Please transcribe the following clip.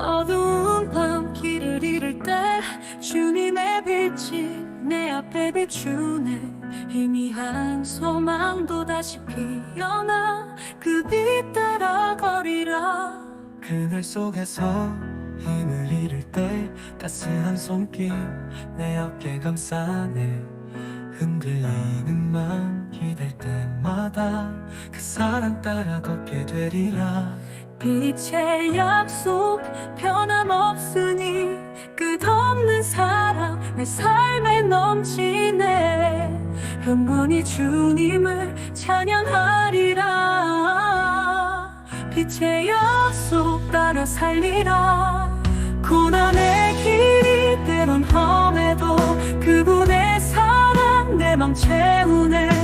어두운 밤 길을 잃을 때 주님의 빛이 내 앞에 비추네. 희미한 소망도 다시 피어나 그 빛 따라 걸으라. 그늘 속에서 힘을 잃을 때 따스한 손길 내 어깨 감싸네. 흔들리는 맘 기댈 때마다 그 사랑 따라 걷게 되리라 빛의 약속 변함없으니 끝없는 사랑 내 삶에 넘치네. 영원히 주님을 찬양하리라. 빛의 약속 따라 살리라. 고난의 길이 때론 험해도 그분의 사랑 내 맘 채우네